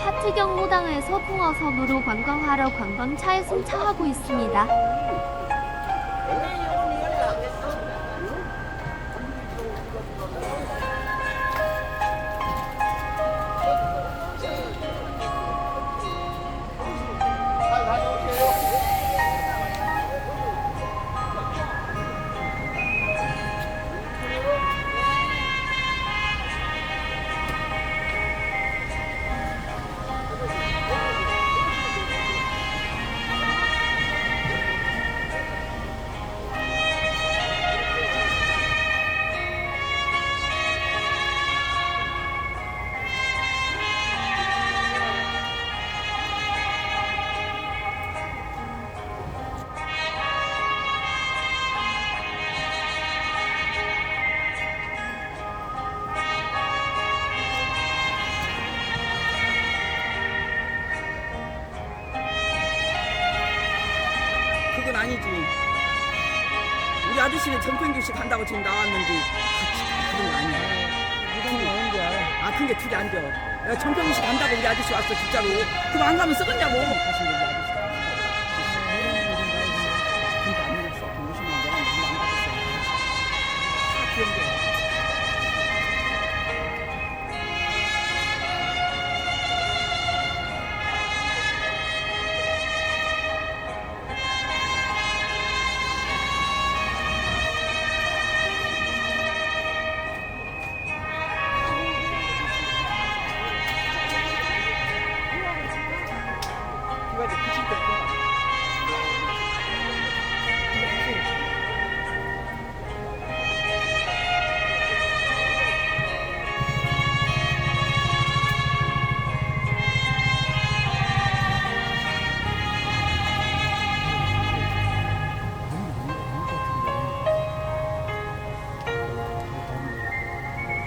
하트 경로당에서 풍어섬으로 관광하러 관광차에 승차하고 있습니다. 아니지. 우리 아저씨는 전평규씨 간다고 지금 나왔는데 같이 그런 거 아니야. 아, 큰게두개안 돼. 야, 전평규씨 간다고 우리 아저씨 왔어, 진짜로. 그럼 안 가면 썩었냐고.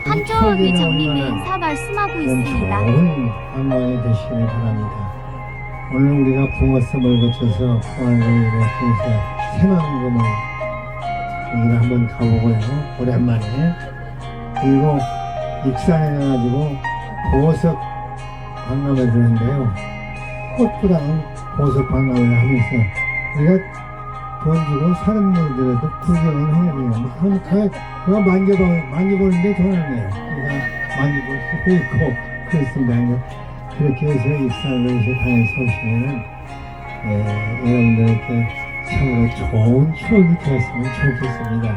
한조원 회장님의 인사 말씀하고 있습니다. 좋은 관광이 되시길 바랍니다. 오늘 우리가 붕어섬을 거쳐서 포항을 거쳐서 새만금을 여기를 한번 가보고요. 오랜만에. 그리고 익산에 가가지고 보석 관광을 들었는데요. 꽃보다는 보석 관광을 하면서 우리가 돈 주고 사람들들도 구경을 해야 돼요. 가, 그거 만져봐, 만져보는데 내요. 그러니까 만져볼 수도 있고, 그렇습니다. 그렇게 해서 익산을 다녀서 오시면은, 예, 여러분들께 참으로 좋은 추억이 되었으면 좋겠습니다.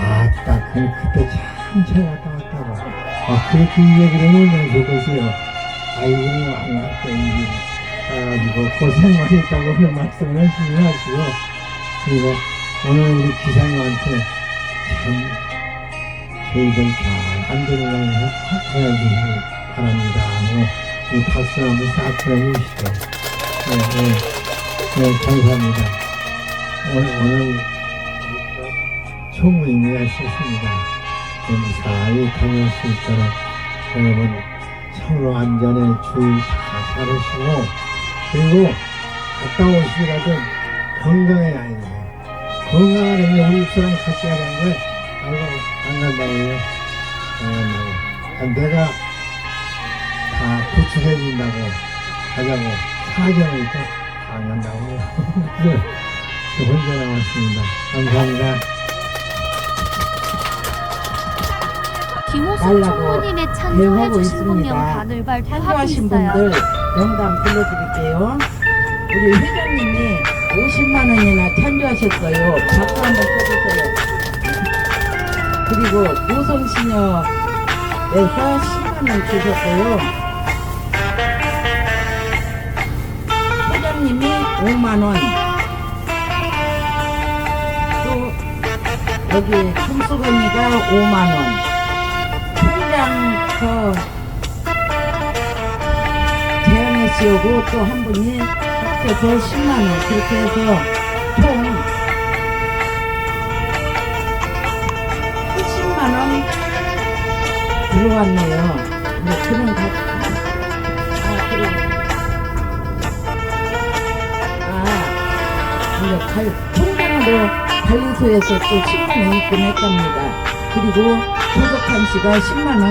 아, 딱, 그, 그때 참잘 갔다 왔다고. 아, 그렇게 얘기를 하면 좋겠어요. 아이고, 안 갔다, 이게. 그래가지고 고생 많이 했다고 그런 말씀을 마시고, 그리고 오늘 우리 기사님한테 참 저희들 잘 안전을 해주시기 바랍니다. 뭐, 이 박수 한번 싹 보내주시죠. 네, 네, 네, 감사합니다. 오늘, 오늘 의미가 있었습니다. 무사히 다닐 수 있도록 여러분 서로 안전에 주의 다 잘하시고 그리고 갔다 오시더라도 건강해야 해요. 건강하려면 우리 사람 같이 가는 걸 아이고 안 간다고요. 안 간다고. 아, 내가 다 구축해준다고 하자고 사정을 있고 안 간다고요. 그래, 저 혼자 나왔습니다. 감사합니다. 달라고 총무님의 대응하고 찬조해주신 분명 있습니다. 단을 발표하고 참여하신 있어요. 분들 명단 불러드릴게요. 우리 회장님이 50만 원이나 찬조하셨어요. 박수 한번 쳐주세요. 그리고 10만 원 주셨고요. 회장님이 5만 원. 또 여기 총수건이가 5만 원. 통장 저 재현혜 씨하고 또 한 분이 합쳐서 10만 원 그렇게 해서 총 들어왔네요. 근데 저는 다, 아, 그래. 아, 이제 달, 통장으로 달리소에서 또 10만원 입금했답니다. 그리고 도덕한 씨가 10만원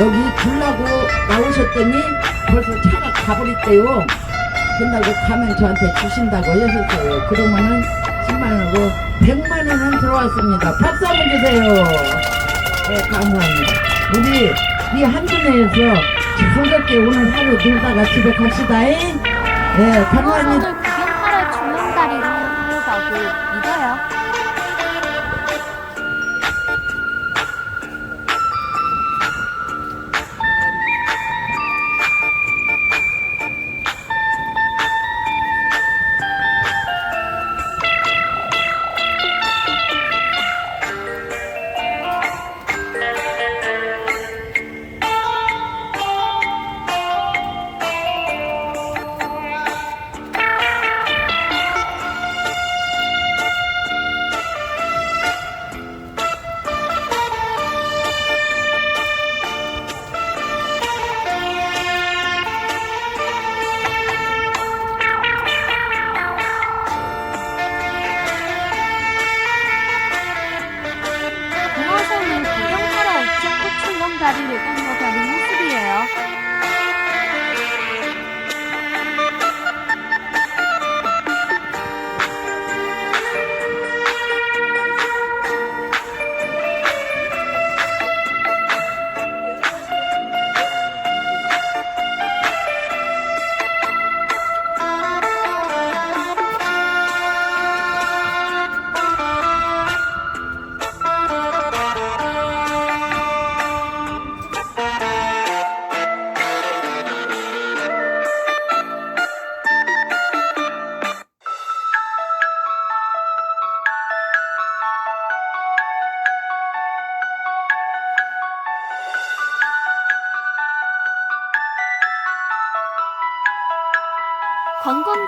여기 둘라고 나오셨더니 벌써 차가 가버렸대요. 끝나고 가면 저한테 주신다고 하셨어요. 그러면은 10만원으로 100만원은 들어왔습니다. 박수 한번 주세요. 네, 감사합니다. 우리 이 한준회에서 즐겁게 오늘 하루 놀다가 집에 갑시다. 예, 아, 감사합니다.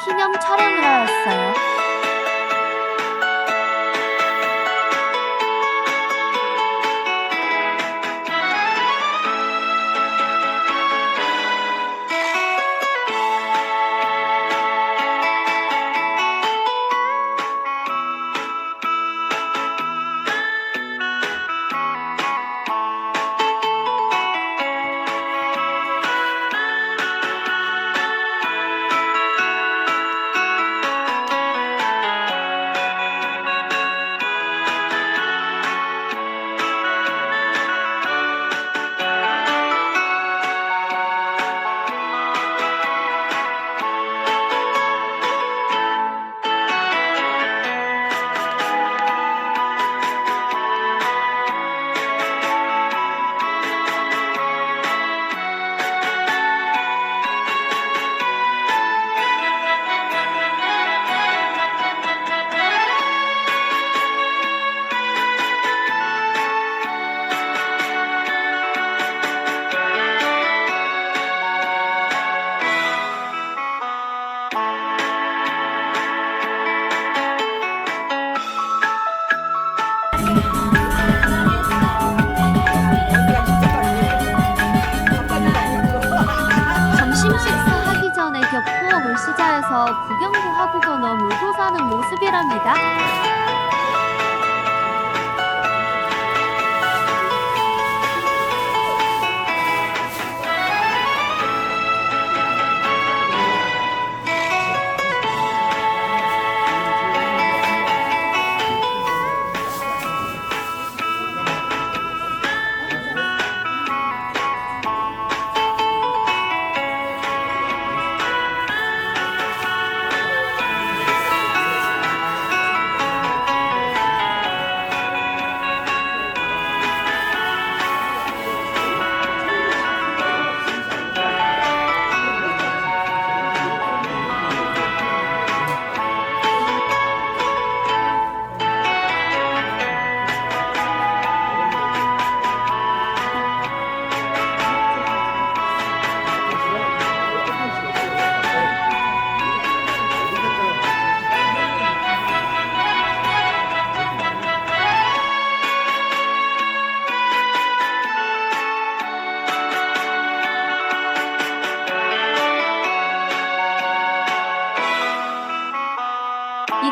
기념 촬영이라 왔어요. 구경도 하고서 너무 소사는 모습이랍니다.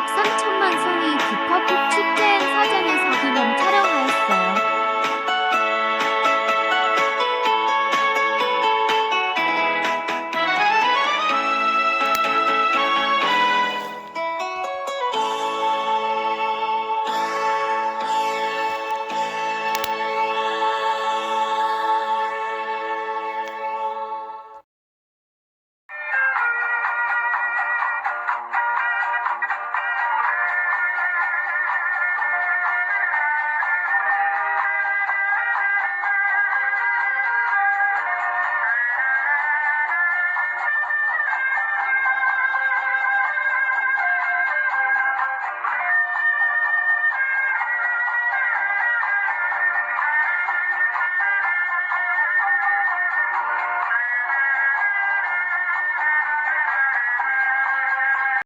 make some time.